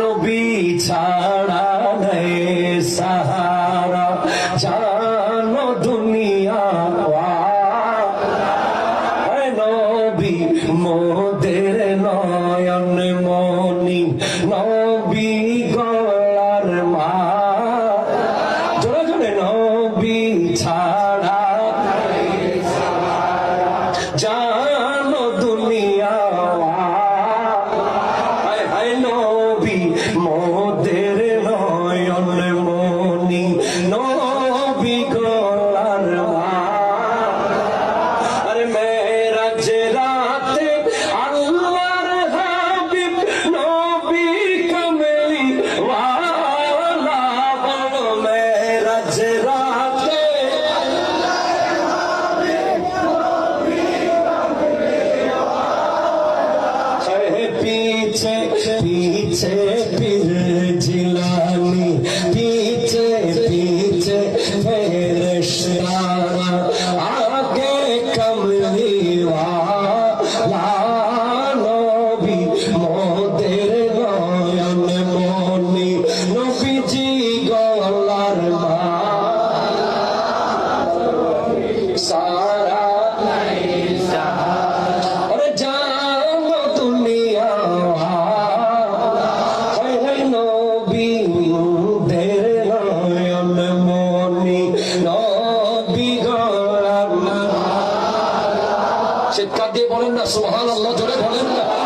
নবী ছাড়া নেই সাহারা। জানো দুনিয়া নবী, মোদের নয়ন মনি নবী গলার মা। জোরে জোরে, নবী ছাড়া মোদের নয়ন মনি, নবী গলার আরে মেরাজ রাতে আল্লাহর হাবিব নবী কমলি ওয়ালা বলো, মেরাজ রাতে है পিছে পীর জিলানি পিছে পিছে ফেরেশতারা আগে কমলিওয়ালা মোদের নয়ন মনি নবীজি গো চিৎকার দিয়ে বলেন না সোহান আল্লাহ জোরে বলেন না।